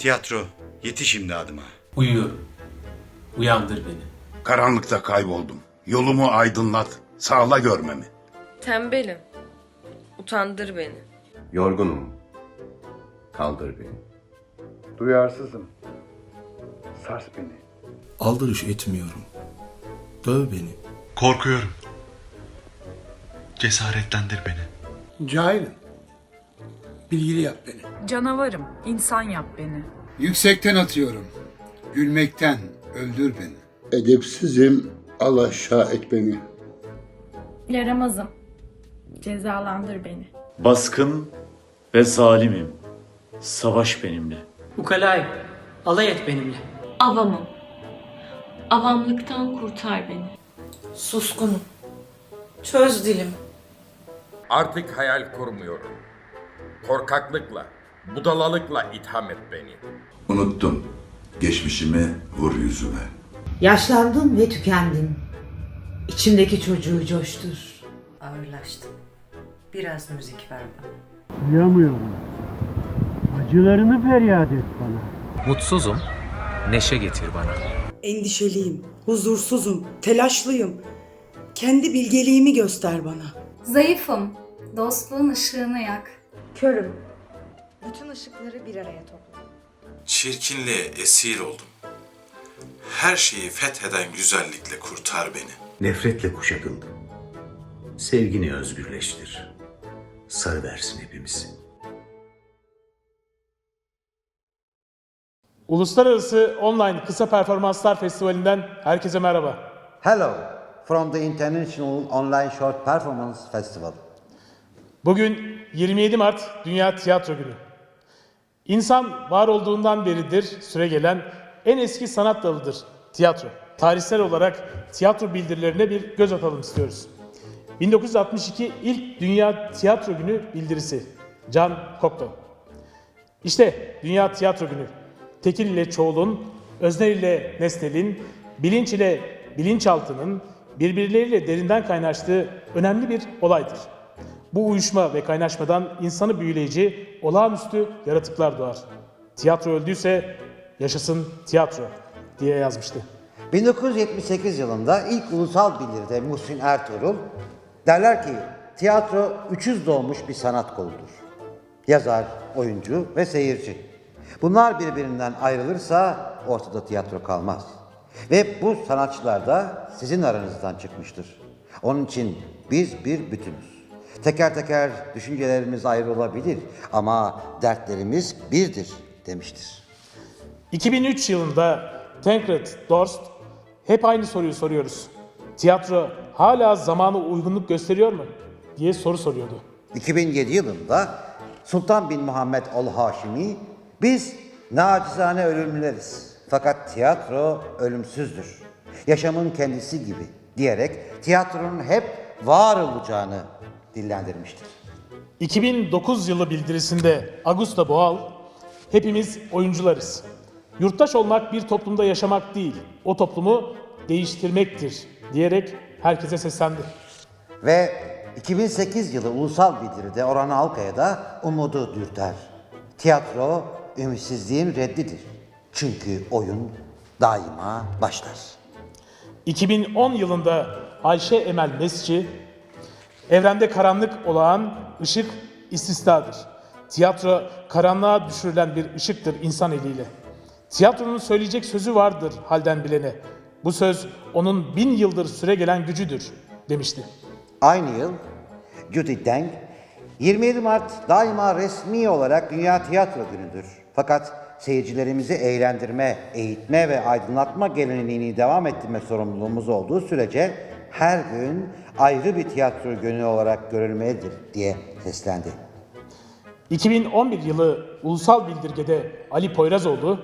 Tiyatro, yetiş imdadıma. Uyuyorum. Uyandır beni. Karanlıkta kayboldum. Yolumu aydınlat, sağla görmemi. Tembelim. Utandır beni. Yorgunum. Kaldır beni. Duyarsızım. Sars beni. Aldırış etmiyorum. Döv beni. Korkuyorum. Cesaretlendir beni. Cahilim. Bilgili yap beni. Canavarım, insan yap beni. Yüksekten atıyorum. Gülmekten öldür beni. Edepsizim, al aşağı et beni. Yaramazım. Cezalandır beni. Baskın ve zalimim. Savaş benimle. Ukalay, alay et benimle. Avamım. Avamlıktan kurtar beni. Suskunum. Çöz dilim. Artık hayal kurmuyorum. Korkaklıkla, budalalıkla itham et beni. Unuttum. Geçmişimi vur yüzüme. Yaşlandım ve tükendim. İçimdeki çocuğu coştur. Ağırlaştım. Biraz müzik ver bana. Duyamıyorum. Acılarını feryat et bana. Mutsuzum. Neşe getir bana. Endişeliyim, huzursuzum, telaşlıyım. Kendi bilgeliğimi göster bana. Zayıfım. Dostluğun ışığını yak. Körüm. Bütün ışıkları bir araya topla. Çirkinliğe esir oldum. Her şeyi fetheden güzellikle kurtar beni. Nefretle kuşatıldım. Sevgini özgürleştir. Sarı versin hepimizi. Uluslararası Online Kısa Performanslar Festivali'nden herkese merhaba. Hello from the International Online Short Performance Festival. Bugün 27 Mart Dünya Tiyatro Günü. İnsan var olduğundan beridir süre gelen en eski sanat dalıdır tiyatro. Tarihsel olarak tiyatro bildirilerine bir göz atalım istiyoruz. 1962 ilk Dünya Tiyatro Günü bildirisi. Can Cocteau. İşte Dünya Tiyatro Günü. Tekil ile çoğulun, özne ile nesnelin, bilinç ile bilinçaltının birbirleriyle derinden kaynaştığı önemli bir olaydır. Bu uyuşma ve kaynaşmadan insanı büyüleyici, olağanüstü yaratıklar doğar. Tiyatro öldüyse yaşasın tiyatro diye yazmıştı. 1978 yılında ilk ulusal bildiride Muhsin Ertuğrul derler ki tiyatro üçüz doğmuş bir sanat koludur. Yazar, oyuncu ve seyirci. Bunlar birbirinden ayrılırsa ortada tiyatro kalmaz. Ve bu sanatçılar da sizin aranızdan çıkmıştır. Onun için biz bir bütünüz. Teker teker düşüncelerimiz ayrı olabilir ama dertlerimiz birdir demiştir. 2003 yılında Tancred Dorst hep aynı soruyu soruyoruz. Tiyatro hala zamanı uygunluk gösteriyor mu? diye soru soruyordu. 2007 yılında Sultan bin Muhammed Ol Haşimi biz nacizane ölümlüleriz. Fakat tiyatro ölümsüzdür. Yaşamın kendisi gibi diyerek tiyatronun hep var olacağını dillendirmiştir. 2009 yılı bildirisinde Augusta Boal, hepimiz oyuncularız. Yurttaş olmak bir toplumda yaşamak değil, o toplumu değiştirmektir diyerek herkese seslendi. Ve 2008 yılı ulusal bildiride Orhan Alkaya da umudu dürter. Tiyatro ümitsizliğin reddidir. Çünkü oyun daima başlar. 2010 yılında Ayşe Emel Mesci, evrende karanlık olağan ışık istisnadır. Tiyatro karanlığa düşürülen bir ışıktır insan eliyle. Tiyatronun söyleyecek sözü vardır halden bilene. Bu söz onun bin yıldır süre gelen gücüdür demişti. Aynı yıl Judy Deng, 27 Mart daima resmi olarak Dünya Tiyatro Günü'dür. Fakat seyircilerimizi eğlendirme, eğitme ve aydınlatma geleneğini devam ettirme sorumluluğumuz olduğu sürece her gün ayrı bir tiyatro günü olarak görülmelidir diye seslendi. 2011 yılı ulusal bildirgede Ali Poyrazoğlu,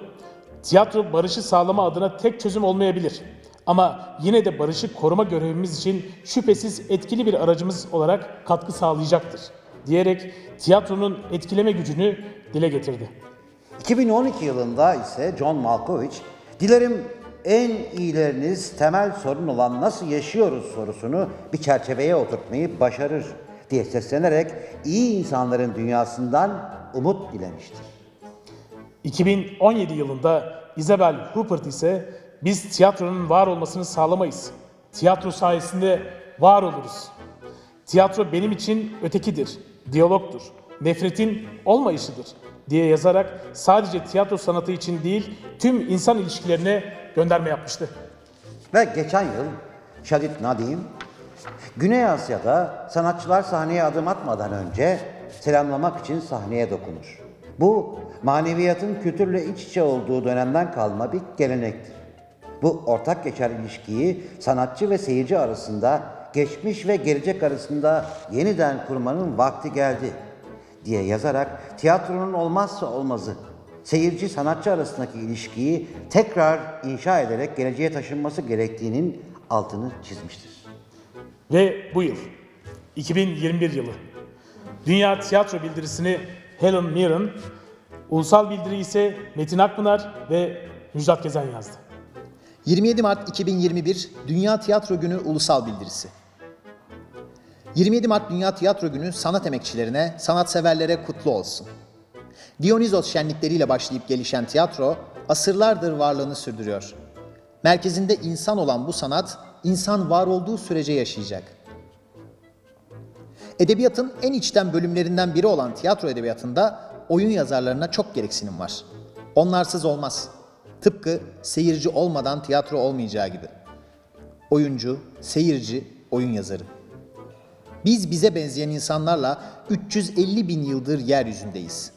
tiyatro barışı sağlama adına tek çözüm olmayabilir. Ama yine de barışı koruma görevimiz için şüphesiz etkili bir aracımız olarak katkı sağlayacaktır diyerek tiyatronun etkileme gücünü dile getirdi. 2012 yılında ise John Malkovich, dilerim en iyileriniz temel sorun olan nasıl yaşıyoruz sorusunu bir çerçeveye oturtmayı başarır diye seslenerek iyi insanların dünyasından umut dilemiştir. 2017 yılında Isabel Huppert ise biz tiyatronun var olmasını sağlamayız. Tiyatro sayesinde var oluruz. Tiyatro benim için ötekidir, diyalogtur, nefretin olmayışıdır diye yazarak sadece tiyatro sanatı için değil tüm insan ilişkilerine gönderme yapmıştı. Ve geçen yıl Shadid Nadim, Güney Asya'da sanatçılar sahneye adım atmadan önce selamlamak için sahneye dokunur. Bu maneviyatın kültürle iç içe olduğu dönemden kalma bir gelenektir. Bu ortak geçer ilişkiyi sanatçı ve seyirci arasında, geçmiş ve gelecek arasında yeniden kurmanın vakti geldi diye yazarak tiyatronun olmazsa olmazı seyirci sanatçı arasındaki ilişkiyi tekrar inşa ederek geleceğe taşınması gerektiğinin altını çizmiştir. Ve bu yıl, 2021 yılı, Dünya Tiyatro Bildirisini Helen Mirren, ulusal bildiri ise Metin Akpınar ve Müjdat Gezen yazdı. 27 Mart 2021 Dünya Tiyatro Günü Ulusal Bildirisi. 27 Mart Dünya Tiyatro Günü sanat emekçilerine, sanatseverlere kutlu olsun. Dionizos şenlikleriyle başlayıp gelişen tiyatro asırlardır varlığını sürdürüyor. Merkezinde insan olan bu sanat, insan var olduğu sürece yaşayacak. Edebiyatın en içten bölümlerinden biri olan tiyatro edebiyatında oyun yazarlarına çok gereksinim var. Onlarsız olmaz. Tıpkı seyirci olmadan tiyatro olmayacağı gibi. Oyuncu, seyirci, oyun yazarı. Biz bize benzeyen insanlarla 350 bin yıldır yeryüzündeyiz.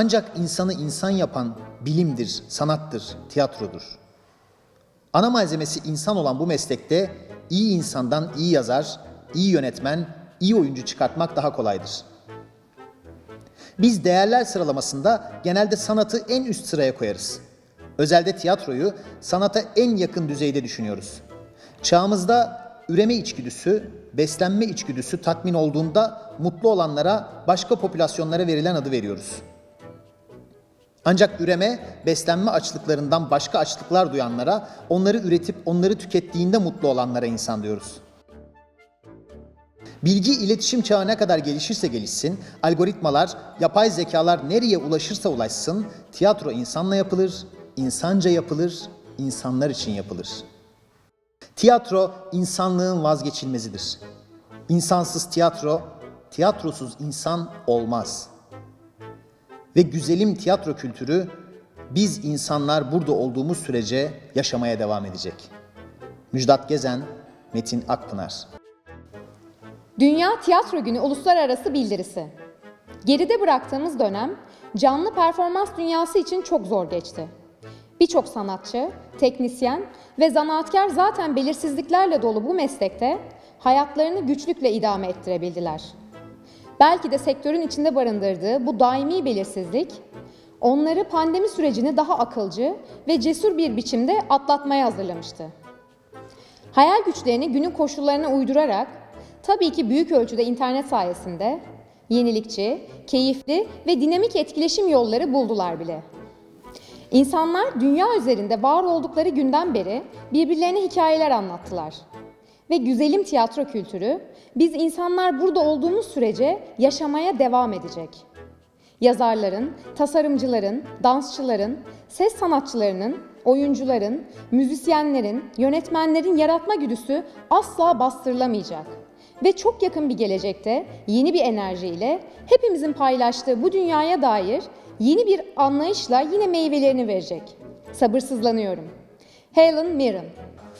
Ancak insanı insan yapan bilimdir, sanattır, tiyatrodur. Ana malzemesi insan olan bu meslekte iyi insandan iyi yazar, iyi yönetmen, iyi oyuncu çıkartmak daha kolaydır. Biz değerler sıralamasında genelde sanatı en üst sıraya koyarız. Özelde tiyatroyu sanata en yakın düzeyde düşünüyoruz. Çağımızda üreme içgüdüsü, beslenme içgüdüsü tatmin olduğunda mutlu olanlara başka popülasyonlara verilen adı veriyoruz. Ancak üreme, beslenme açlıklarından başka açlıklar duyanlara, onları üretip onları tükettiğinde mutlu olanlara insan diyoruz. Bilgi iletişim çağı ne kadar gelişirse gelişsin, algoritmalar, yapay zekalar nereye ulaşırsa ulaşsın, tiyatro insanla yapılır, insanca yapılır, insanlar için yapılır. Tiyatro insanlığın vazgeçilmezidir. İnsansız tiyatro, tiyatrosuz insan olmaz. Ve güzelim tiyatro kültürü biz insanlar burada olduğumuz sürece yaşamaya devam edecek. Müjdat Gezen, Metin Akpınar. Dünya Tiyatro Günü Uluslararası Bildirisi. Geride bıraktığımız dönem canlı performans dünyası için çok zor geçti. Birçok sanatçı, teknisyen ve zanaatkar zaten belirsizliklerle dolu bu meslekte hayatlarını güçlükle idame ettirebildiler. Belki de sektörün içinde barındırdığı bu daimi belirsizlik onları pandemi sürecini daha akılcı ve cesur bir biçimde atlatmaya hazırlamıştı. Hayal güçlerini günün koşullarına uydurarak tabii ki büyük ölçüde internet sayesinde yenilikçi, keyifli ve dinamik etkileşim yolları buldular bile. İnsanlar dünya üzerinde var oldukları günden beri birbirlerine hikayeler anlattılar. Ve güzelim tiyatro kültürü biz insanlar burada olduğumuz sürece yaşamaya devam edecek. Yazarların, tasarımcıların, dansçıların, ses sanatçılarının, oyuncuların, müzisyenlerin, yönetmenlerin yaratma güdüsü asla bastırılamayacak. Ve çok yakın bir gelecekte yeni bir enerjiyle hepimizin paylaştığı bu dünyaya dair yeni bir anlayışla yine meyvelerini verecek. Sabırsızlanıyorum. Helen Mirren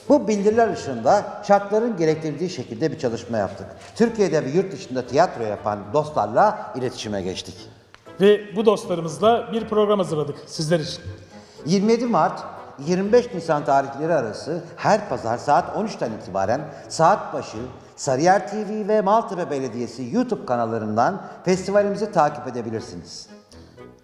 Bu bildiriler ışığında şartların gerektirdiği şekilde bir çalışma yaptık. Türkiye'de ve yurt dışında tiyatro yapan dostlarla iletişime geçtik. Ve bu dostlarımızla bir program hazırladık sizler için. 27 Mart 25 Nisan tarihleri arası her pazar saat 13'ten itibaren saat başı Sarıyer TV ve Maltepe Belediyesi YouTube kanallarından festivalimizi takip edebilirsiniz.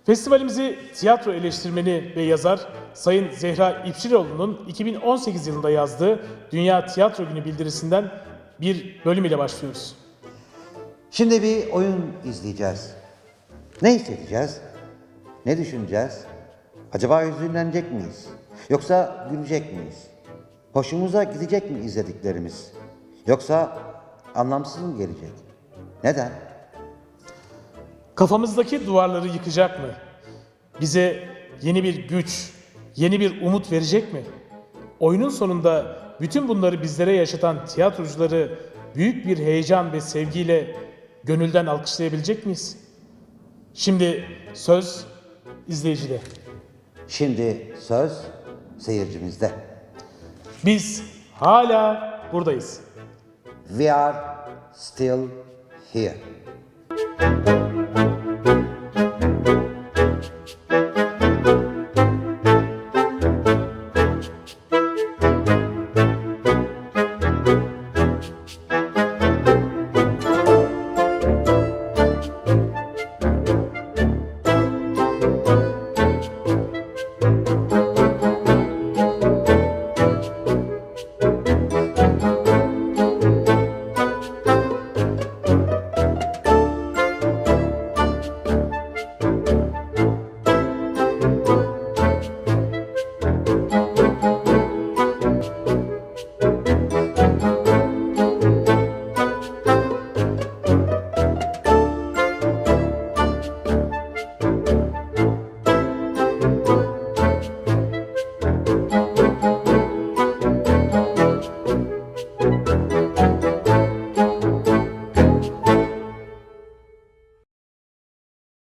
Festivalimizi tiyatro eleştirmeni ve yazar Sayın Zehra İpşiroğlu'nun 2018 yılında yazdığı Dünya Tiyatro Günü bildirisinden bir bölüm ile başlıyoruz. Şimdi bir oyun izleyeceğiz. Ne hissedeceğiz? Ne düşüneceğiz? Acaba hüzünlenecek miyiz? Yoksa gülecek miyiz? Hoşumuza gidecek mi izlediklerimiz? Yoksa anlamsız mı gelecek? Neden? Kafamızdaki duvarları yıkacak mı? Bize yeni bir güç, yeni bir umut verecek mi? Oyunun sonunda bütün bunları bizlere yaşatan tiyatrocuları büyük bir heyecan ve sevgiyle gönülden alkışlayabilecek miyiz? Şimdi söz izleyicide. Şimdi söz seyircimizde. Biz hala buradayız. We are still here.